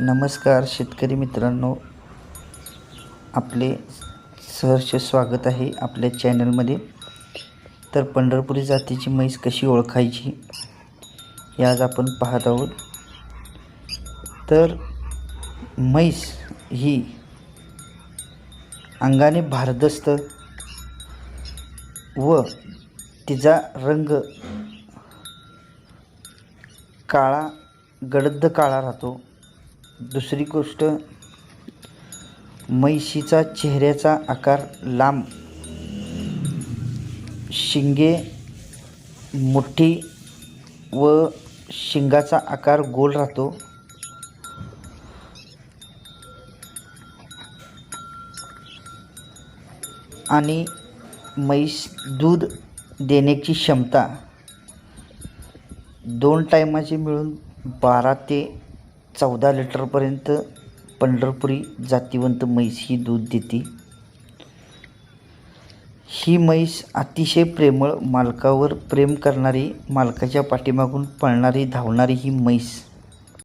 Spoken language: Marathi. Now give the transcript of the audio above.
नमस्कार शेतकरी मित्रांनो. आपले सहर्ष स्वागत आहे आपल्या चॅनलमध्ये. तर पंढरपुरी जातीची म्हैस कशी ओळखायची? हे आज आपण पाहत आहोत. तर म्हैस ही अंगाने भारदस्त व तिचा रंग काळा गडद काळा राहतो. दुसरी गोष्ट म्हैशीचा चेहऱ्याचा आकार लांब. शिंगे मोठी व शिंगाचा आकार गोल राहतो. आणि म्हैस दूध देण्याची क्षमता दोन टायमाचे मिळून बारा ते चौदा लिटरपर्यंत पंढरपुरी जातीवंत म्हैस ही दूध देते. ही म्हैस अतिशय प्रेमळ मालकावर प्रेम करणारी मालकाच्या पाठीमागून पळणारी धावणारी ही म्हैस.